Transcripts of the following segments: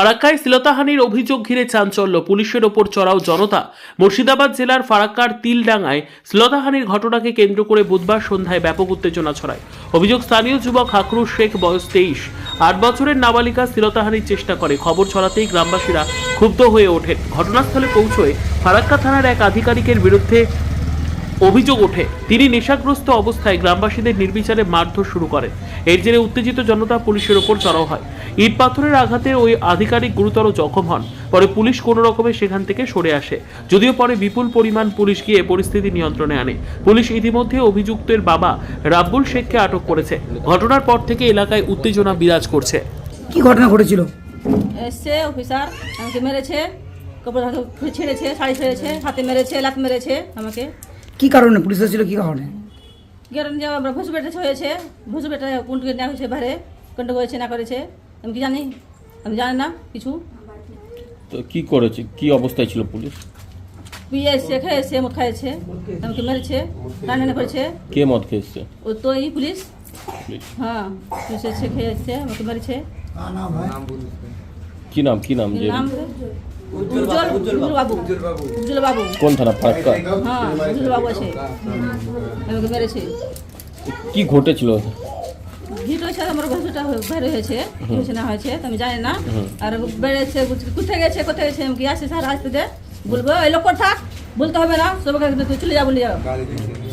ফারাক্কায় শ্লীলতাহানির অভিযোগ ঘিরে চাঞ্চল্য। পুলিশের ওপর চড়াও জনতা। মুর্শিদাবাদ জেলার ফারাক্কার তিলডাঙ্গায় শ্লীলতাহানির ঘটনাকে কেন্দ্র করে বুধবার সন্ধ্যায় ব্যাপক উত্তেজনা ছড়ায়। অভিযোগ, স্থানীয় যুবক হাকরুর শেখ, বয়স তেইশ। আট বছরের নাবালিকা শ্লীলতাহানির চেষ্টা করে। খবর ছড়াতেই গ্রামবাসীরা ক্ষুব্ধ হয়ে ওঠেন। ঘটনাস্থলে পৌঁছয়ে ফারাক্কা থানার এক আধিকারিকের বিরুদ্ধে অভিযোগ ওঠে। তিনি নেশাগ্রস্ত অবস্থায় গ্রামবাসীদের নির্বিচারে মারধর শুরু করেন। এর জেরে উত্তেজিত জনতা পুলিশের ওপর চড়াও হয়। ইট পাথরের আঘাতে ওই আধিকারিক গুরুতর জখম হন। পরে পুলিশ কোনো রকমে সেখান থেকে সরে আসে। যদিও পরে বিপুল পরিমাণ পুলিশ গিয়ে পরিস্থিতি নিয়ন্ত্রণে আনে। পুলিশ ইতিমধ্যে অভিযুক্তের বাবা রাব্বুল শেখকে আটক করেছে। ঘটনার পর থেকে এলাকায় উত্তেজনা বিরাজ করছে। কি ঘটনা ঘটেছিল? এসছে অফিসার আমাকে মেরেছে কাপড় হাতে ছেড়েছে শাড়ি ছেড়েছে হাতে মেরেছে লাত মেরেছে আমাকে। কি কারণে? পুলিশ এসেছিল কি কারণে? গেরন যে আমরা ভসু বেটা হয়েছে। ভসু বেটা কোনটুকু নেওয়া হয়েছে বাইরে কোনটা করেছে না করেছে। আমি কি জানি? আমি জানি না কিছু। তো কি করেছে? কি অবস্থায় ছিল পুলিশ? পিয়ে এসছে খেয়েছে মদ খাইছে আমাকে মেরেছে রান্না করেছে। কে মদ খেয়েছে? ও তো এই পুলিশ। হ্যাঁ পুলিশ এসছে খেয়ে এসছে আমাকে মেরেছে। কি নাম কি নাম? যে নাম উজ্জ্বল বাবু। উজ্জ্বল বাবু। কোন থানা? ফারাক্কা হ্যাঁ উজ্জ্বল বাবু আছে। আমাকে মেরেছে। কি ঘটেছিল? আমার হয়েছে হয়েছে না হয়েছে তো আমি জানি না। আর বেড়েছে কোথায় গেছে কোথায় গেছে আমি কি আসছে স্যার আসতে দে। বলব এই লোক থাক বলতে হবে না সবাইকে তুই চলে যা বলে যাও।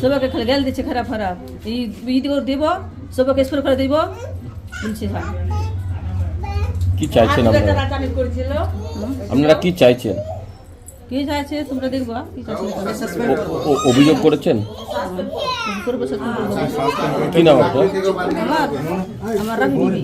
সবাইকে খালি গেল দিচ্ছে খারাপ খারাপ। এই ই দিব দিব সবাইকে স্কুল করে দিব। বলছি স্যার কি চাইছেন আপনারা? আপনারা কি চাইছেন? কি চাইছে তোমরা দেখবা কি চাইছে ও- ও- অভিযোগ করেছেন? করব সে তুমি করব। কি নাম আপনার আমার আমার রাখি দিবি